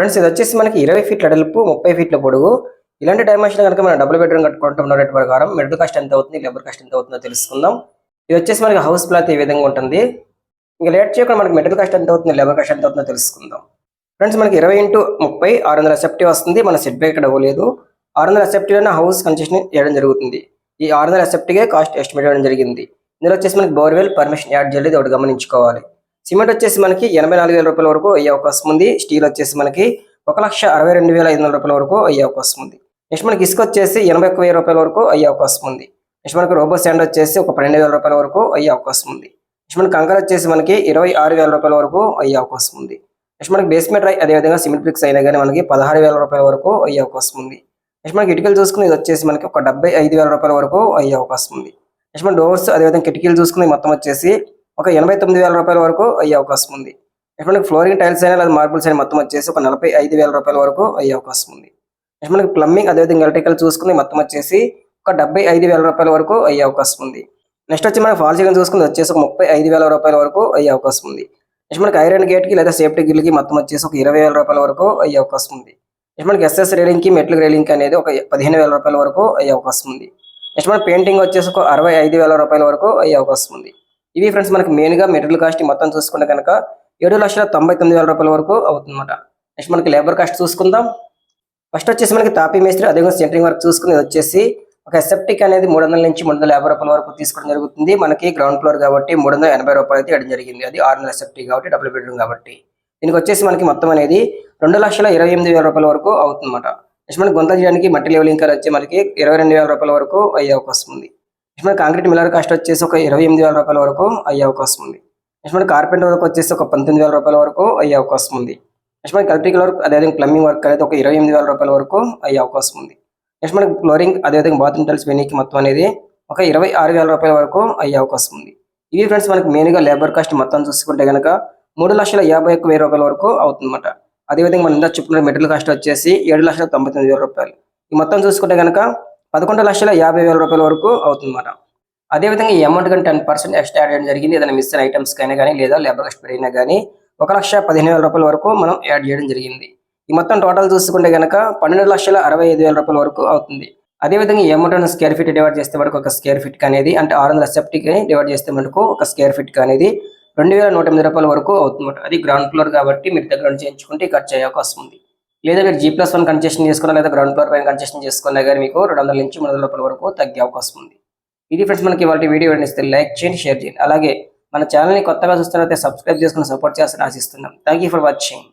Friends ఇది వచ్చేసి మనకి ఇరవై ఫీట్ల అడల్పు ముప్పై ఫీట్ల పొడుగు. ఇలాంటి డైమెన్షన్ కనుక మనం డబుల్ బెడ్రూమ్ కట్టుకుంటున్న రేట్ ప్రకారం మెడల్ కాస్ట్ ఎంత అవుతుంది లేబర్ కాస్ట్ ఎంత అవుతుందో తెలుసుకుందాం. ఇది వచ్చేసి మనకి హౌస్ ప్లాత్ ఈ విధంగా ఉంటుంది. ఇంకా లేట్ చేయకుండా మనకి మెడల్ కాస్ట్ ఎంత అవుతుంది లేబర్ కాస్ట్ ఎంత అవుతుందో తెలుసుకుందాం. ఫ్రెండ్స్ మనకి ఇరవై ఇంటూ ముప్పై ఆరు వందల సెఫ్టీ వస్తుంది. మన సెట్ బ్యాక్ అవ్వలేదు. ఆరు వందల సెఫ్టీలోనే హౌస్ కన్స్ట్రక్షన్ చేయడం జరుగుతుంది. ఈ ఆరు వందల సెఫ్టీకే కాస్ట్ ఎస్టిమేట్ చేయడం జరిగింది. ఇందులో వచ్చేసి మనకి బోర్వెల్ పర్మిషన్ యాడ్ చేయలేదు ఒకటి గమనించుకోవాలి. సిమెంట్ వచ్చేసి మనకి ఎనభై నాలుగు వేల రూపాయల వరకు అయ్యే అవకాశం ఉంది. స్టీల్ వచ్చేసి మనకి ఒక లక్ష అరవై రెండు వేల ఐదు వందల రూపాయల వరకు అయ్యే అవకాశం ఉంది. నెక్స్ట్ మనకి ఇసుక వచ్చేసి ఎనభై ఒక్క వెయ్యి రూపాయల వరకు అయ్యే అవకాశం ఉంది. నెక్స్ట్ మనకి రోబో శాండ్ వచ్చేసి ఒక పన్నెండు వేల రూపాయల వరకు అయ్యే అవకాశం ఉంది. నెక్స్ట్ మనకి కంకర వచ్చేసి మనకి ఇరవై ఆరు వేల రూపాయల వరకు అయ్యే అవకాశం ఉంది. నెక్స్ట్ మనకి బేస్మెంట్ రై అదేవిధంగా సిమెంట్ బ్రిక్స్ అయినా కానీ మనకి పదహారు వేల రూపాయల వరకు అయ్యే అవకాశం ఉంది. నెక్స్ట్ మనకి ఇటుకలు చూసుకుని ఇది వచ్చేసి మనకి ఒక డెబ్బై ఐదు వేల రూపాయల వరకు అయ్యే అవకాశం ఉంది. నెక్స్ట్ మన డోర్స్ అదేవిధంగా కిటికీలు చూసుకుని మొత్తం వచ్చేసి ఒక ఎనభై తొమ్మిది వేల రూపాయల వరకు అయ్యే అవకాశం ఉంది. నెక్స్ట్ మనకి ఫ్లోరింగ్ టైల్స్ అయినా లేదా మార్బుల్స్ అయినా మొత్తం వచ్చేసి ఒక నలభై ఐదు వేల రూపాయల వరకు అయ్యే అవకాశం ఉంది. నెక్స్ట్ మనకి ప్లంబింగ్ అదేవిధంగా ఎలక్ట్రికల్ చూసుకుని మొత్తం వచ్చేసి ఒక డెబ్బై ఐదు వేల రూపాయల వరకు అయ్యే అవకాశం ఉంది. నెక్స్ట్ వచ్చి మనకి ఫాల్ సీలింగ్ చూసుకుని వచ్చేసి ఒక ముప్పై ఐదు వేల రూపాయల వరకు అయ్యే అవకాశం ఉంది. నెక్స్ట్ మనకి ఐరన్ గేట్కి లేదా సేఫ్టీ గిల్కి మొత్తం వచ్చేసి ఒక ఇరవై వేల రూపాయల వరకు అయ్యే అవకాశం ఉంది. నెక్స్ట్ మనకి ఎస్ఎస్ రైలింగ్కి మెట్ల రైలింగ్ అనేది ఒక పదిహేను వేల రూపాయల వరకు అయ్యే అవకాశం ఉంది. నెక్స్ట్ మన పెయింటింగ్ వచ్చేసి ఒక అరవై ఐదు వేల రూపాయల వరకు అయ్యే అవకాశం ఉంది. ఇవి ఫ్రెండ్స్ మనకి మెయిన్గా మెటీరియల్ కాస్ట్ మొత్తం చూసుకుంటే కనుక ఏడు లక్షల తొంభై తొమ్మిది వేల రూపాయల వరకు అవుతుందన్నమాట. నెక్స్ట్ మనకి లేబర్ కాస్ట్ చూసుకుందాం. ఫస్ట్ వచ్చేసి మనకి తాపీ మేస్త్రి అదేవిధంగా సెంటరింగ్ వర్క్ చూసుకుని వచ్చేసి ఒక సెప్టిక్ అనేది మూడు వందల నుంచి మూడు వందల యాభై రూపాయల వరకు తీసుకోవడం జరుగుతుంది. మనకి గ్రౌండ్ ఫ్లోర్ కాబట్టి మూడు వందల ఎనభై రూపాయలు అయితే ఇవ్వడం జరిగింది. అది ఆరు నెలల సెప్టిక్ కాబట్టి డబుల్ బెడ్రూమ్ కాబట్టి. దీనికి వచ్చేసి మనకి మొత్తం అనేది రెండు లక్షల ఇరవై ఎనిమిది వేల రూపాయల వరకు అవుతుందన్నమాట. నెక్స్ట్ మనకి గొంత చేయడానికి మట్టి లెవెలింగ్ కార్ వచ్చి మనకి ఇరవై రెండు వేల రూపాయల వరకు అయ్యే అవకాశం ఉంది. నెక్స్ట్ కాంక్రీట్ మిల్లర్ కాస్ట్ వచ్చేసి ఒక ఇరవై ఎనిమిది వేల రూపాయల వరకు అయ్యే అవకాశం ఉంది. నెక్స్ట్ మనకి కార్పెంటర్ వర్క్ వచ్చేసి ఒక పంతొమ్మిది వేల రూపాయల వరకు అయ్యే అవకాశం ఉంది. నెక్స్ట్ మనకి ఎలక్ట్రికల్ వర్క్ అదేవిధంగా ప్లంబింగ్ వర్క్ అనేది ఒక ఇరవై ఎనిమిది వేల రూపాయల వరకు అయ్యే అవకాశం ఉంది. నెక్స్ట్ మనకి ఫ్లోరింగ్ అదేవిధంగా బాత్రూమ్ టైల్స్ వెనీకి మొత్తం అనేది ఒక ఇరవై ఆరు వేల రూపాయల వరకు అయ్యే అవకాశం ఉంది. ఇవి ఫ్రెండ్స్ మనకి మెయిన్గా లేబర్ కాస్ట్ మొత్తం చూసుకుంటే కనుక మూడు లక్షల యాభై ఒక్క వెయ్యి రూపాయల వరకు అవుతుందన్నమాట. అదేవిధంగా మనం ఇందా చెప్పుకున్న మెటీరియల్ కాస్ట్ వచ్చేసి ఏడు లక్షల తొంభై తొమ్మిది వేల రూపాయలు. ఈ మొత్తం చూసుకుంటే కనుక పదకొండు లక్షల యాభై వేల రూపాయల వరకు అవుతుందన్నమాట. అదేవిధంగా ఈ అమౌంట్ కానీ టెన్ పర్సెంట్ ఎక్స్ట్రా యాడ్ చేయడం జరిగింది. ఏదైనా మిస్ ఐటమ్స్ అయినా కానీ లేదా లేబర్ కాస్ట్ పెరిగినా కానీ ఒక లక్ష పదిహేను వేల రూపాయల వరకు మనం యాడ్ చేయడం జరిగింది. ఈ మొత్తం టోటల్ చూసుకుంటే కనుక పన్నెండు లక్షల అరవై ఐదు వేల రూపాయల వరకు అవుతుంది. అదేవిధంగా ఈ అమౌంట్ స్క్వేర్ ఫీట్ డివైడ్ చేస్తే మనకు ఒక స్క్వేర్ ఫీట్ అనేది అంటే ఆరు వందల సెఫ్టీకి డివైడ్ చేస్తే మనకు ఒక స్క్వేర్ ఫీట్ అనేది రెండు వేల నూట ఎనిమిది రూపాయల వరకు అవుతుంది అది గ్రౌండ్ ఫ్లోర్ కాబట్టి మీరు దగ్గర నుంచి చేయించుకుంటే ఖర్చు అయ్యే అవకాశం ఉంది. లేదా మీరు జీ ప్లస్ వన్ కన్సెషన్ చేసుకున్నా లేదా గ్రౌండ్ ఫ్లోర్ పైన కన్సెషన్ చేసుకున్నా కానీ మీకు రెండు వందల నుంచి మూడు వందల రూపాయల వరకు తగ్గే అవకాశం ఉంది. ఇది ఫ్రెండ్స్ మనకి ఇవాళ వీడియో ఇస్తే లైక్ చేయండి షేర్ చేయండి. అలాగే మన ఛానల్ని కొత్తగా చూస్తున్నట్లయితే సబ్స్క్రైబ్ చేసుకుని సపోర్ట్ చేస్తారని ఆశిస్తున్నాం. Thank you for watching